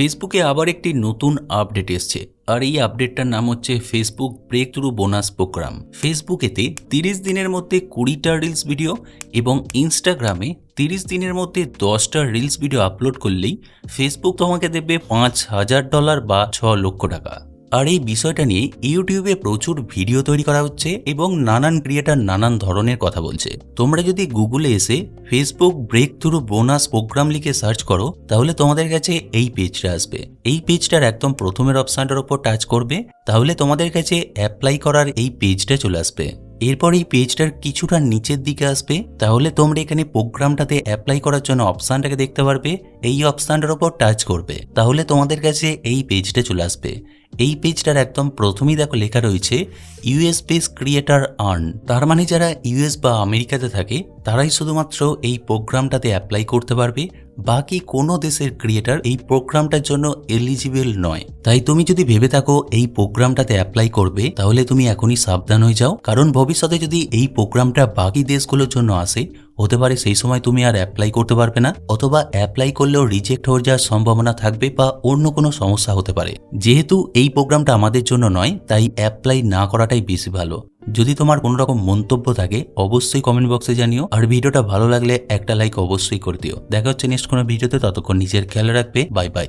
ফেসবুকে আবার একটি নতুন আপডেট এসছে। আর এই আপডেটটার নাম হচ্ছে Facebook breakthrough bonus program ফেসবুকেতে তিরিশ দিনের মধ্যে কুড়িটা রিলস ভিডিও এবং ইনস্টাগ্রামে তিরিশ দিনের মধ্যে দশটা রিলস ভিডিও আপলোড করলেই ফেসবুক তোমাকে দেবে পাঁচ হাজার ডলার বা ছ লক্ষ টাকা। আর এই বিষয়টা নিয়ে ইউটিউবে প্রচুর ভিডিও তৈরি করা হচ্ছে এবং নানান ক্রিয়েটার নানান ধরনের কথা বলছে। তোমরা যদি গুগলে এসে Facebook breakthrough bonus program লিখে সার্চ করো, তাহলে তোমাদের কাছে এই পেজটা আসবে। এই পেজটার একদম প্রথমের অপশানটার ওপর টাচ করবে, তাহলে তোমাদের কাছে অ্যাপ্লাই করার এই পেজটা চলে আসবে। এরপর এই পেজটার কিছুটা নিচের দিকে আসবে, তাহলে তোমরা এখানে প্রোগ্রামটাতে অ্যাপ্লাই করার জন্য অপশানটাকে দেখতে পারবে, এই অপশানটার ওপর টাচ করবে, তাহলে তোমাদের কাছে এই পেজটা চলে আসবে। এই পেজটার একদম প্রথমেই দেখো লেখা রয়েছে ইউএস পেজ ক্রিয়েটার আর্ন তার মানে যারা ইউএস বা আমেরিকাতে থাকে, তারাই শুধুমাত্র এই প্রোগ্রামটাতে অ্যাপ্লাই করতে পারবে। বাকি কোনো দেশের ক্রিয়েটার এই প্রোগ্রামটার জন্য এলিজিবল নয়। তাই তুমি যদি ভেবে থাকো এই প্রোগ্রামটাতে অ্যাপ্লাই করবে, তাহলে তুমি এখনই সাবধান হয়ে যাও। কারণ ভবিষ্যতে যদি এই প্রোগ্রামটা বাকি দেশগুলোর জন্য আসে, হতে পারে সেই সময় তুমি আর অ্যাপ্লাই করতে পারবে না, অথবা অ্যাপ্লাই করলেও রিজেক্ট হয়ে যাওয়ার সম্ভাবনা থাকবে বা অন্য কোনো সমস্যা হতে পারে। যেহেতু এই প্রোগ্রামটা আমাদের জন্য নয়, তাই অ্যাপ্লাই না করাটাই বেশি ভালো। যদি তোমার কোনো রকম মন্তব্য থাকে, অবশ্যই কমেন্ট বক্সে জানিও। আর ভিডিওটা ভালো লাগলে একটা লাইক অবশ্যই করে দিও। দেখা হচ্ছে নেক্সট কোনো ভিডিওতে, ততক্ষণ নিজের খেয়াল রাখবে। Bye bye